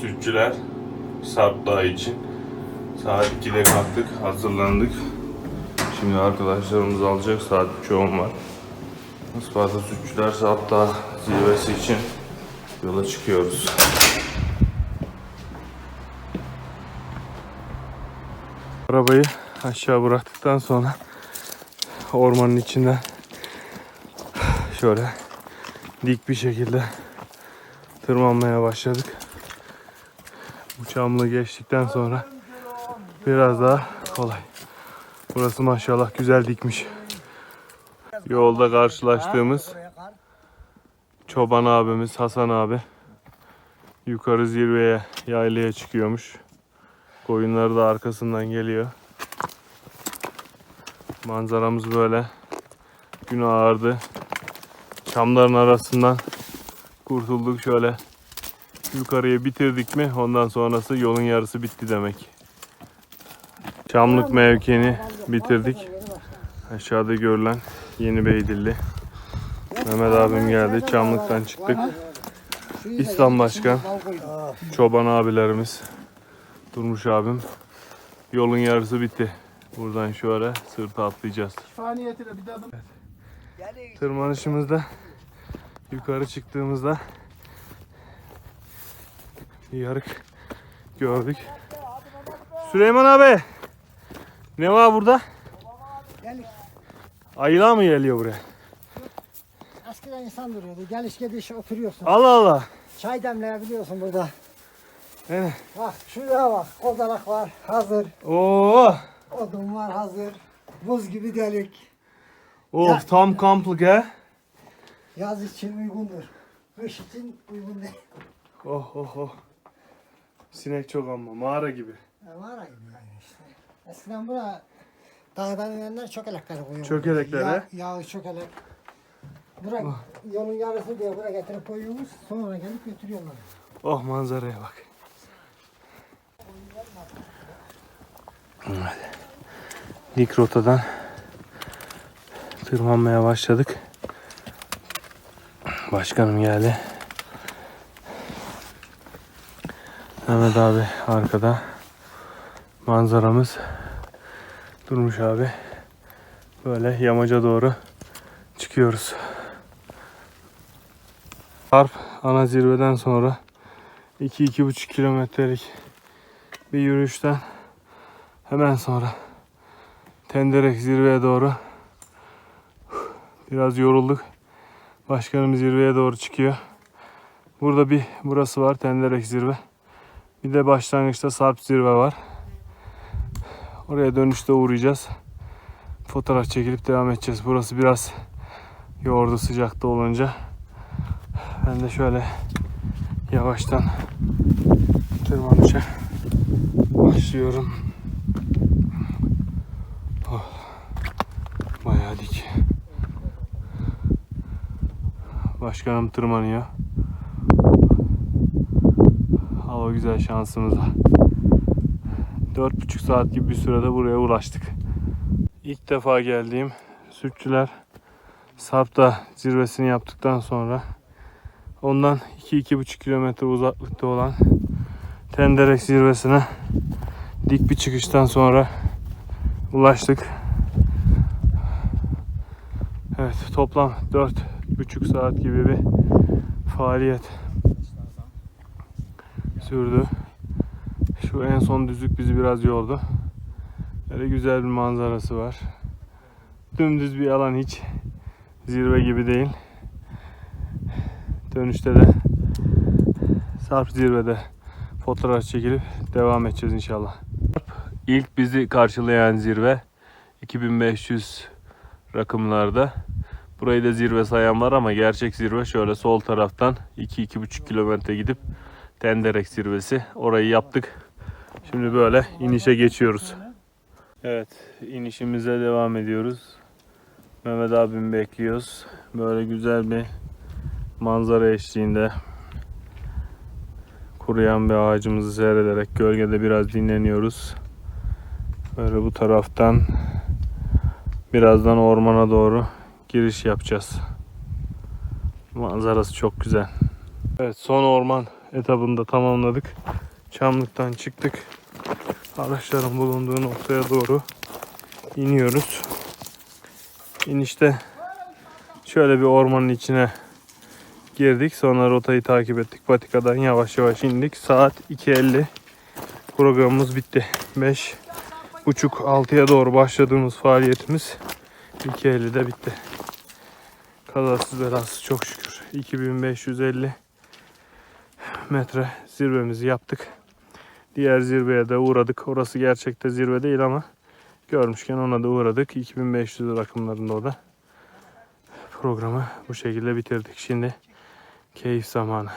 sütçüler Sarp Dağı için. Saat 2'de kalktık, hazırlandık. Şimdi arkadaşlarımız alacak, saat 3 10 var. Isparta Sütçüler Sarp Dağı zirvesi için yola çıkıyoruz. Arabayı aşağı bıraktıktan sonra ormanın içinden şöyle dik bir şekilde tırmanmaya başladık. Bu çamlı geçtikten sonra biraz daha kolay. Burası maşallah güzel dikmiş. Yolda karşılaştığımız çoban abimiz Hasan abi yukarı zirveye yaylaya çıkıyormuş. Koyunları da arkasından geliyor. Manzaramız böyle. Gün ağardı. Çamların arasından kurtulduk şöyle. Yukarıya bitirdik mi ondan sonrası yolun yarısı bitti demek. Çamlık mevkini bitirdik. Aşağıda görülen Yeni Beydilli. Mehmet abim geldi. Çamlıktan çıktık. İslam Başkan, çoban abilerimiz, Durmuş abim. Yolun yarısı bitti. Buradan atlayacağız. Şifa niyetine bir de adım. Tırmanışımızda yukarı çıktığımızda yarık gördük. Süleyman abi ne var burada? Gel, Ayılar mı geliyor buraya? eskiden insan duruyordu. Geliş gidiş oturuyorsun. Allah Allah. Çay demleyebiliyorsun burada. Evet. Bak şuraya bak. Kozalak var hazır. Oo. Odun var hazır. Buz gibi delik. Of tam kamplık he. Yaz için uygundur. Kış için uygun değil. Oh oh oh. Sinek çok ama mağara gibi. Ya aynı yani işte. Eskiden buraya dağdan inenler çökelekleri koyuyor. Çökelekler, Yağ, he? yağ çökelek. Buraya yolun yarısı diye buraya getirip koyuyoruz. Sonra gelip götürüyorlar. Oh manzaraya bak. Evet. Dik rotadan tırmanmaya başladık. Başkanım geldi. Mehmet abi arkada. Manzaramız durmuş abi. Böyle yamaca doğru çıkıyoruz. Harp ana zirveden sonra 2-2,5 kilometrelik bir yürüyüşten hemen sonra Tenderek zirveye doğru biraz yorulduk. Başkanım zirveye doğru çıkıyor. Burada bir burası var Tenderek zirve. Bir de başlangıçta Sarp zirve var. Oraya dönüşte uğrayacağız. Fotoğraf çekilip devam edeceğiz. Burası biraz yordu sıcakta olunca. Ben de şöyle yavaştan tırmanışa başlıyorum. Oh, bayağı dik. Başkanım tırmanıyor. Hava güzel şansımıza. Dört buçuk saat gibi bir sürede buraya ulaştık. İlk defa geldiğim sütçüler Sarp'ta zirvesini yaptıktan sonra Ondan 2-2,5 kilometre uzaklıkta olan Tenderek zirvesine dik bir çıkıştan sonra ulaştık. Evet toplam 4,5 saat gibi bir faaliyet sürdü. Şu en son düzlük bizi biraz yordu. Böyle güzel bir manzarası var. Dümdüz bir alan hiç zirve gibi değil. Dönüşte de Sarp zirvede fotoğraf çekilip devam edeceğiz inşallah. İlk bizi karşılayan zirve 2500 rakımlarda. Burayı da zirve sayan var ama gerçek zirve şöyle sol taraftan 2-2,5 kilometre gidip Tenderek zirvesi. Orayı yaptık. Şimdi böyle inişe geçiyoruz. Evet inişimize devam ediyoruz. Mehmet abimi bekliyoruz. Böyle güzel bir manzara eşliğinde kuruyan bir ağacımızı seyrederek gölgede biraz dinleniyoruz. Böyle bu taraftan birazdan ormana doğru giriş yapacağız. Manzarası çok güzel. Evet son orman etabını da tamamladık. Çamlıktan çıktık. Araçların bulunduğu noktaya doğru iniyoruz. İnişte şöyle bir ormanın içine girdik. Sonra rotayı takip ettik. Patikadan yavaş yavaş indik. Saat 2.50 programımız bitti. 5 buçuk 6'ya doğru başladığımız faaliyetimiz 2.50'de bitti. Kazasız belasız çok şükür. 2550 metre zirvemizi yaptık. Diğer zirveye de uğradık. Orası gerçekte zirve değil ama görmüşken ona da uğradık. 2500 rakımlarında o da. Programı bu şekilde bitirdik. Şimdi keyif zamanı.